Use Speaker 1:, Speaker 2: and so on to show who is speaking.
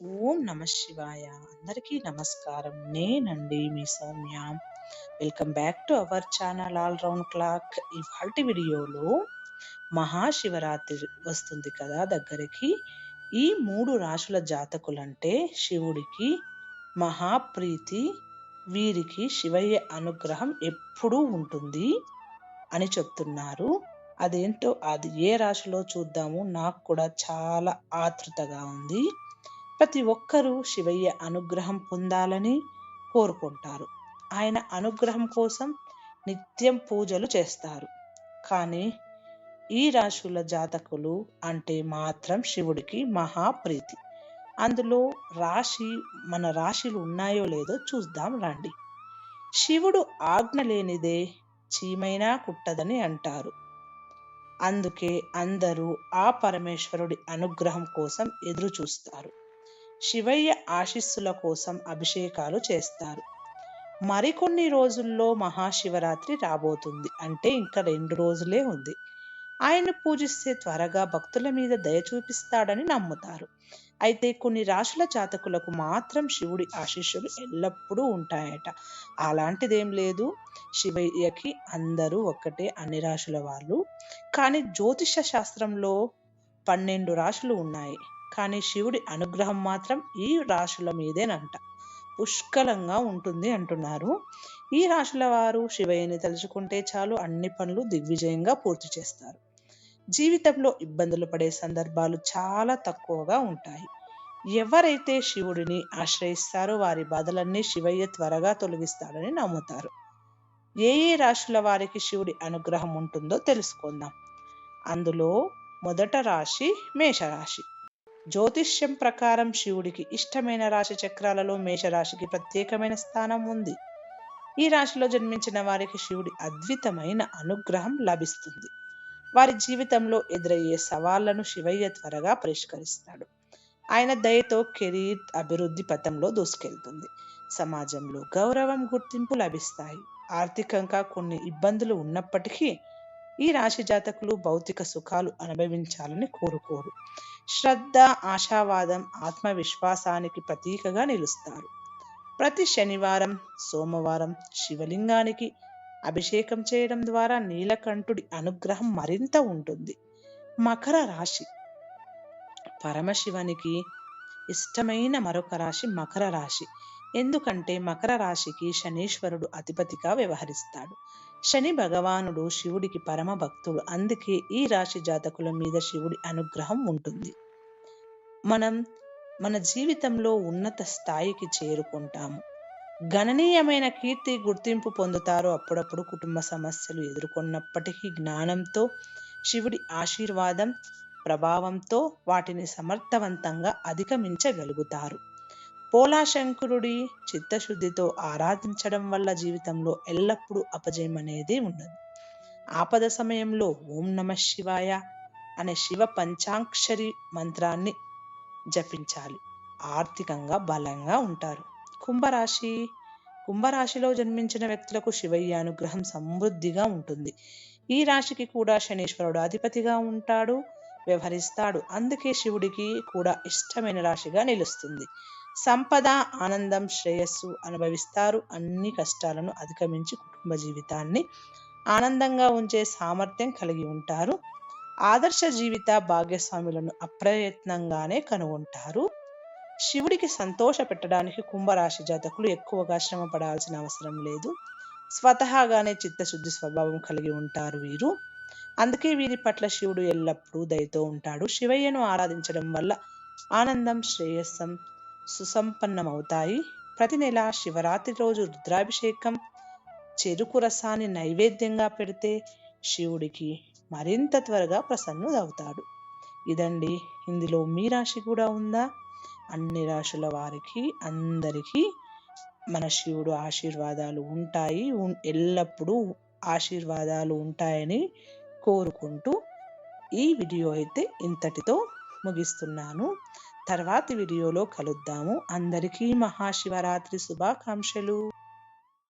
Speaker 1: ఓం నమ శివాయ. అందరికీ నమస్కారం. నేనండి మీ Soumya. Welcome back to our channel all round clock. ఇవాటి వీడియోలో మహాశివరాత్రి వస్తుంది కదా దగ్గరికి. ఈ మూడు రాశుల జాతకులంటే శివుడికి మహాప్రీతి వీరికి శివయ్య అనుగ్రహం ఎప్పుడూ ఉంటుంది అని చెప్తున్నారు. అదేంటో అది ఏ రాశిలో చూద్దాము? నాకు కూడా చాలా ఆతృతగా ఉంది. ప్రతి ఒక్కరూ శివయ్య అనుగ్రహం పొందాలని కోరుకుంటారు. ఆయన అనుగ్రహం కోసం నిత్యం పూజలు చేస్తారు. కానీ ఈ రాశుల జాతకులు అంటే మాత్రం శివుడికి మహాప్రీతి అందులో రాశి మన రాశిలు ఉన్నాయో లేదో చూద్దాం రండి. శివుడు ఆజ్ఞ లేనిదే చీమైనా కుట్టదని అంటారు. అందుకే అందరూ ఆ పరమేశ్వరుడి అనుగ్రహం కోసం ఎదురు చూస్తారు శివయ్య ఆశీస్సుల కోసం అభిషేకాలు చేస్తారు. మరికొన్ని రోజుల్లో మహాశివరాత్రి రాబోతుంది. అంటే ఇంకా రెండు రోజులే ఉంది. ఆయన పూజిస్తే త్వరగా భక్తుల మీద దయ చూపిస్తాడని నమ్ముతారు. అయితే కొన్ని రాశుల జాతకులకు మాత్రం శివుడి ఆశీస్సులు ఎల్లప్పుడూ ఉంటాయట. అలాంటిదేం లేదు. శివయ్యకి అందరూ ఒక్కటే అన్ని రాశుల వాళ్ళు. కానీ జ్యోతిష శాస్త్రంలో పన్నెండు రాశులు ఉన్నాయి. కానీ శివుడి అనుగ్రహం మాత్రం ఈ రాశుల మీదేనంట. పుష్కలంగా ఉంటుంది అంటున్నారు. ఈ రాశుల వారు శివయ్యని తలుచుకుంటే చాలు అన్ని పనులు దిగ్విజయంగా పూర్తి చేస్తారు. జీవితంలో ఇబ్బందులు పడే సందర్భాలు చాలా తక్కువగా ఉంటాయి. ఎవరైతే శివుడిని ఆశ్రయిస్తారో వారి బాధలన్నీ శివయ్య త్వరగా తొలగిస్తాడని నమ్ముతారు. ఏ ఏ రాశుల వారికి శివుడి అనుగ్రహం ఉంటుందో తెలుసుకుందాం. అందులో మొదట రాశి మేషరాశి. జ్యోతిష్యం ప్రకారం శివుడికి ఇష్టమైన రాశి చక్రాలలో మేషరాశికి ప్రత్యేకమైన స్థానం ఉంది. ఈ రాశిలో జన్మించిన వారికి శివుడి అద్భుతమైన అనుగ్రహం లభిస్తుంది. వారి జీవితంలో ఎదురయ్యే సవాళ్ళను శివయ్య త్వరగా పరిష్కరిస్తాడు. ఆయన దయతో కెరీర్ అభివృద్ధి పథంలో దూసుకెళ్తుంది. సమాజంలో గౌరవం గుర్తింపు లభిస్తాయి. ఆర్థికంగా కొన్ని ఇబ్బందులు ఉన్నప్పటికీ ఈ రాశి జాతకులు భౌతిక సుఖాలు అనుభవించాలని కోరుకోరు. శ్రద్ధ ఆశావాదం ఆత్మవిశ్వాసానికి ప్రతీకగా నిలుస్తారు. ప్రతి శనివారం సోమవారం శివలింగానికి అభిషేకం చేయడం ద్వారా నీలకంఠుడి అనుగ్రహం మరింత ఉంటుంది. మకర రాశి. పరమశివునికి ఇష్టమైన మరొక రాశి మకర రాశి. ఎందుకంటే మకర రాశికి శనీశ్వరుడు అధిపతిగా వ్యవహరిస్తాడు. శని భగవానుడు శివుడికి పరమ భక్తుడు. అందుకే ఈ రాశి జాతకుల మీద శివుడి అనుగ్రహం ఉంటుంది. మనం మన జీవితంలో ఉన్నత స్థాయికి చేరుకుంటాము. గణనీయమైన కీర్తి గుర్తింపు పొందుతారు అప్పుడప్పుడు కుటుంబ సమస్యలు ఎదుర్కొన్నప్పటికీ జ్ఞానంతో శివుడి ఆశీర్వాదం ప్రభావంతో వాటిని సమర్థవంతంగా అధిగమించగలుగుతారు. పోలాశంకరుడి చిత్తశుద్ధితో ఆరాధించడం వల్ల జీవితంలో ఎల్లప్పుడూ అపజయం అనేది ఉండదు ఆపద సమయంలో ఓం నమ శివాయ అనే శివ పంచాక్షరి మంత్రాన్ని జపించాలి. ఆర్థికంగా బలంగా ఉంటారు. కుంభరాశి కుంభరాశిలో జన్మించిన వ్యక్తులకు శివయ్య అనుగ్రహం సమృద్ధిగా ఉంటుంది. ఈ రాశికి కూడా శనీశ్వరుడు అధిపతిగా ఉంటాడు వ్యవహరిస్తాడు. అందుకే శివుడికి కూడా ఇష్టమైన రాశిగా నిలుస్తుంది. సంపద ఆనందం శ్రేయస్సు అనుభవిస్తారు. అన్ని కష్టాలను అధిగమించి కుటుంబ జీవితాన్ని ఆనందంగా ఉంచే సామర్థ్యం కలిగి ఉంటారు. ఆదర్శ జీవిత భాగ్యస్వాములను అప్రయత్నంగానే కనుగొంటారు. శివుడికి సంతోష పెట్టడానికి కుంభరాశి జాతకులు ఎక్కువగా శ్రమ పడాల్సిన అవసరం లేదు. స్వతహాగానే చిత్తశుద్ధి స్వభావం కలిగి ఉంటారు వీరు. అందుకే వీరి పట్ల శివుడు ఎల్లప్పుడూ దయతో ఉంటాడు. శివయ్యను ఆరాధించడం వల్ల ఆనందం శ్రేయస్సం సుసంపన్నమవుతాయి. ప్రతి నెల శివరాత్రి రోజు రుద్రాభిషేకం చెరుకు రసాన్ని నైవేద్యంగా పెడితే శివుడికి మరింత త్వరగా ప్రసన్నుడవుతాడు. ఇదండి. ఇందులో మీ రాశి కూడా ఉందా? అన్ని రాశుల వారికి అందరికీ మన శివుడు ఆశీర్వాదాలు ఉంటాయి. ఎల్లప్పుడూ ఆశీర్వాదాలు ఉంటాయని కోరుకుంటూ ఈ వీడియో అయితే ఇంతటితో ముగిస్తున్నాను తర్వాతి వీడియోలో కలుద్దాము. అందరికీ మహాశివరాత్రి శుభాకాంక్షలు.